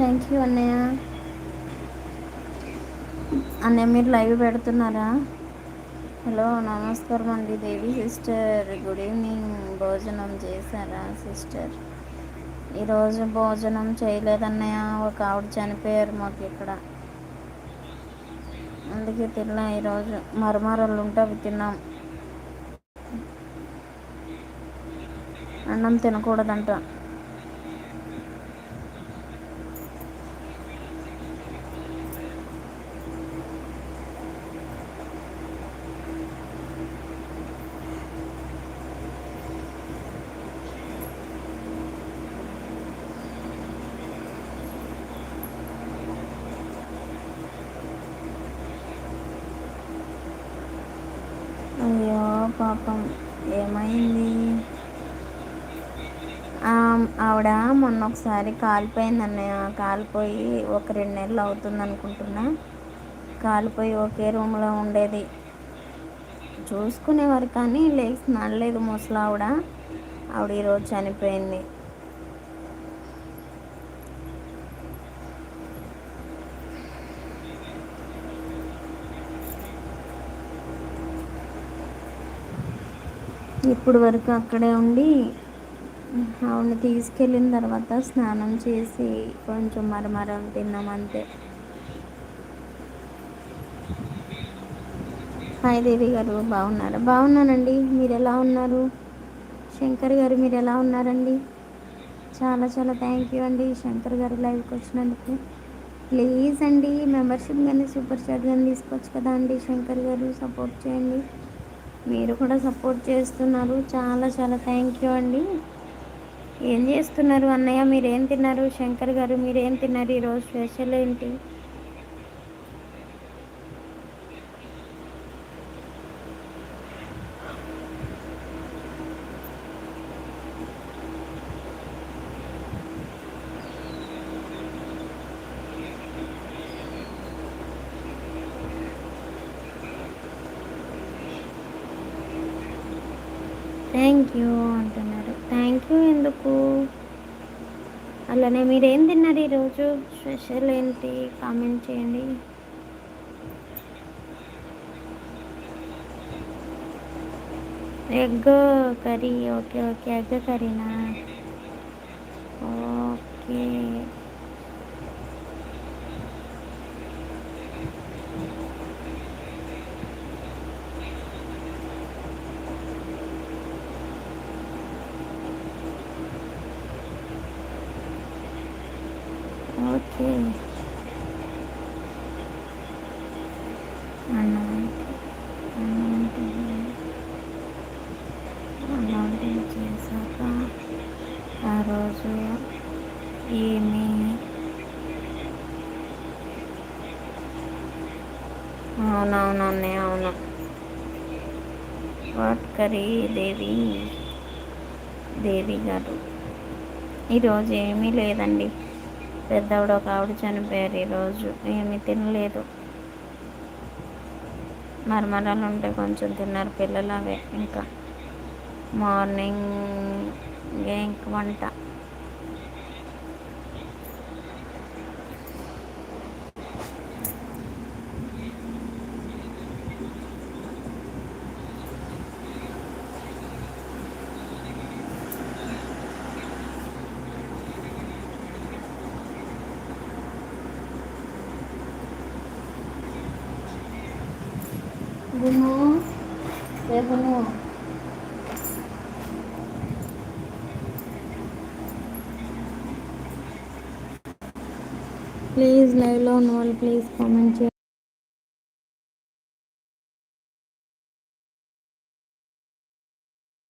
Thank you అన్నయ్య. అన్నయ్య మీరు లైవ్ పెడుతున్నారా? హలో నమస్కారం అండి దేవి సిస్టర్. గుడ్ ఈవినింగ్ భోజనం చేశారా సిస్టర్? ఈరోజు భోజనం చేయలేదన్నయ్య. ఒక ఆవిడ చనిపోయారు మాకు ఇక్కడ. అందుకే తిన్నా ఈరోజు. మరమరాలు ఉంటే అవి తిన్నాం. అన్నం తినకూడదంట. పాపం. ఏమైంది? ఆవిడ మొన్న ఒకసారి కాలిపోయింది అన్నయ్య కాలిపోయి ఒక రెండు నెలలు అవుతుంది అనుకుంటున్నా కాలిపోయి ఒకే రూమ్లో ఉండేది. చూసుకునేవారు కానీ లేచి నడలేదు ముసలావిడ. ఆవిడ ఈరోజు చనిపోయింది. ఇప్పుడు వరకు అక్కడే ఉండి ఆవిడని తీసుకెళ్ళిన తర్వాత స్నానం చేసి కొంచెం మరమరం తిన్నాం అంతే. హాయ్ దేవి గారు బాగున్నారా? బాగున్నానండి. మీరు ఎలా ఉన్నారు? శంకర్ గారు మీరు ఎలా ఉన్నారండి? చాలా చాలా థ్యాంక్ యూ అండి శంకర్ గారు లైవ్కి వచ్చినందుకు. ప్లీజ్ అండి మెంబర్షిప్ కానీ సూపర్ చాట్ కానీ తీసుకోవచ్చు కదా అండి శంకర్ గారు. సపోర్ట్ చేయండి. మీరు కూడా సపోర్ట్ చేస్తున్నారు. చాలా చాలా థ్యాంక్ యూ అండి. ఏం చేస్తున్నారు అన్నయ్య? మీరేం తిన్నారు? శంకర్ గారు మీరేం తిన్నారు ఈరోజు స్పెషల్ ఏంటి? థ్యాంక్ యూ అంటున్నారు. థ్యాంక్ యూ ఎందుకు? అలానే మీరు ఏం తిన్నారు ఈరోజు? స్పెషల్ ఏంటి? కామెంట్ చేయండి. Egg curry okay okay egg కర్రీనా okay okay. అలాంటివి చేశాక ఆ రోజు ఏమి అవునవును అన్నయ్య అవును. వాట్ దేవి దేవి గారు. ఈరోజు ఏమీ లేదండి. పెద్దవిడ ఒక ఆవిడ చనిపోయారు ఈరోజు. ఏమీ తినలేదు. మరమరాలు ఉంటే కొంచెం తిన్నారు పిల్లలు అవే. ఇంకా మార్నింగ్ ఇంక వంట. గును రేపును ప్లీజ్ లైవ్లో ఉన్న వాళ్ళు ప్లీజ్ కామెంట్ చేయండి.